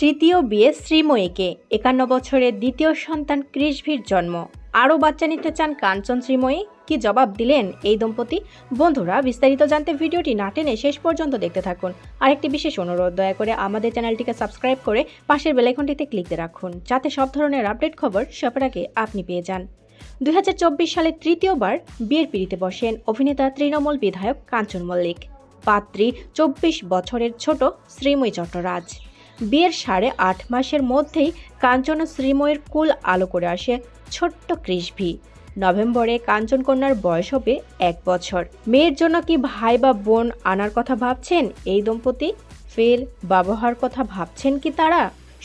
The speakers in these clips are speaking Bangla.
তৃতীয় বিয়ে শ্রীময়ীকে। একান্ন বছরের দ্বিতীয় সন্তান কৃষভির জন্ম। আরও বাচ্চা নিতে চান কাঞ্চন শ্রীময়ী? কি জবাব দিলেন এই দম্পতি? বন্ধুরা, বিস্তারিত জানতে ভিডিওটি না টেনে শেষ পর্যন্ত দেখতে থাকুন। আরেকটি বিশেষ অনুরোধ, দয়া করে আমাদের চ্যানেলটিকে সাবস্ক্রাইব করে পাশের বেলাইকনটিতে ক্লিক দিয়ে রাখুন, যাতে সব ধরনের আপডেট খবর সবার আগে আপনি পেয়ে যান। দুই সালে তৃতীয়বার বিয়ের পিড়িতে বসেন অভিনেতা তৃণমূল বিধায়ক কাঞ্চন মল্লিক। পাত্রী, চব্বিশ বছরের ছোট শ্রীময়ী চট্টরাজ। বিয়ের সাড়ে আট মাসের মধ্যেই কাঞ্চন শ্রীময়ের কুল আলো করে আসে ছোট্ট কৃষভি। নভেম্বরে কাঞ্চন কন্যার বয়স হবে এক বছর। মেয়ের জন্য কি ভাই বা বোন আনার কথা ভাবছেন? এই দম্পতি? ফের ব্যবহার কথা ভাবছেন কি তারা?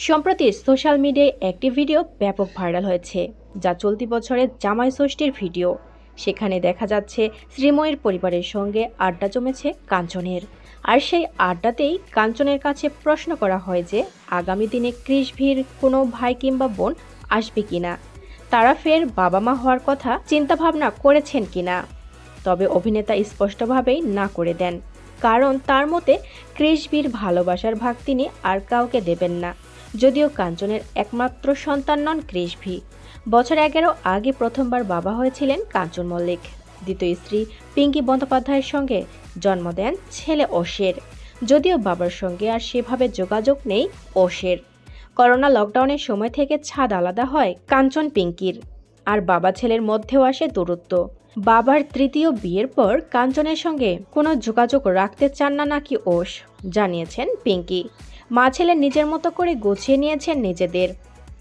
সম্প্রতি সোশ্যাল মিডিয়ায় একটি ভিডিও ব্যাপক ভাইরাল হয়েছে, যা চলতি বছরের জামাই ষষ্ঠীর ভিডিও। সেখানে দেখা যাচ্ছে শ্রীময়ের পরিবারের সঙ্গে আড্ডা জমেছে কাঞ্চনের। আর সেই আড্ডাতেই কাঞ্চনের কাছে প্রশ্ন করা হয় যে, আগামী দিনে কৃষভির কোনো ভাই কিংবা বোন আসবে কিনা? তারা ফের বাবা মা হওয়ার কথা চিন্তাভাবনা করেছেন কিনা? তবে অভিনেতা স্পষ্টভাবেই না করে দেন। কারণ তার মতে, কৃষভির ভালোবাসার ভাগ তিনি আর কাউকে দেবেন না। যদিও কাঞ্চনের একমাত্র সন্তান নন কৃষভি। বছর এগারো আগে প্রথমবার বাবা হয়েছিলেন কাঞ্চন মল্লিক। দ্বিতীয় স্ত্রী পিঙ্কি বন্দ্যোপাধ্যায়ের সঙ্গে জন্ম দেন ছেলে ওশের যদিও বাবার সঙ্গে আর সেভাবে যোগাযোগ নেই ওশের করোনা লকডাউনের সময় থেকে ছাদ আলাদা হয় কাঞ্চন পিঙ্কির। আর বাবা ছেলের মধ্যেও আসে দূরত্ব। বাবার তৃতীয় বিয়ের পর কাঞ্চনের সঙ্গে কোনো যোগাযোগ রাখতে চান না নাকি ওষ জানিয়েছেন পিঙ্কি। মা ছেলে নিজের মতো করে গুছিয়ে নিয়েছেন নিজেদের।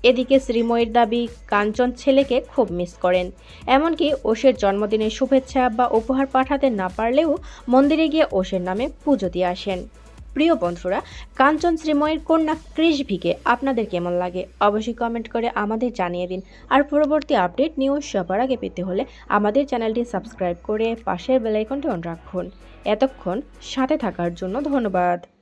এদিকে শ্রীময়ীর দাবি, কাঞ্চন ছেলেকে খুব মিস করেন। এমনকি ওষের জন্মদিনের শুভেচ্ছা বা উপহার পাঠাতে না পারলেও মন্দিরে গিয়ে ওষের নামে পুজো দিয়ে আসেন। প্রিয় বন্ধুরা, কাঞ্চন শ্রীময়ের কন্যা কৃষভিকে আপনাদের কেমন লাগে? অবশ্যই কমেন্ট করে আমাদের জানিয়ে দিন। আর পরবর্তী আপডেট নিউজ সবার আগে পেতে হলে আমাদের চ্যানেলটি সাবস্ক্রাইব করে পাশের বেলাইকনটি অন রাখুন। এতক্ষণ সাথে থাকার জন্য ধন্যবাদ।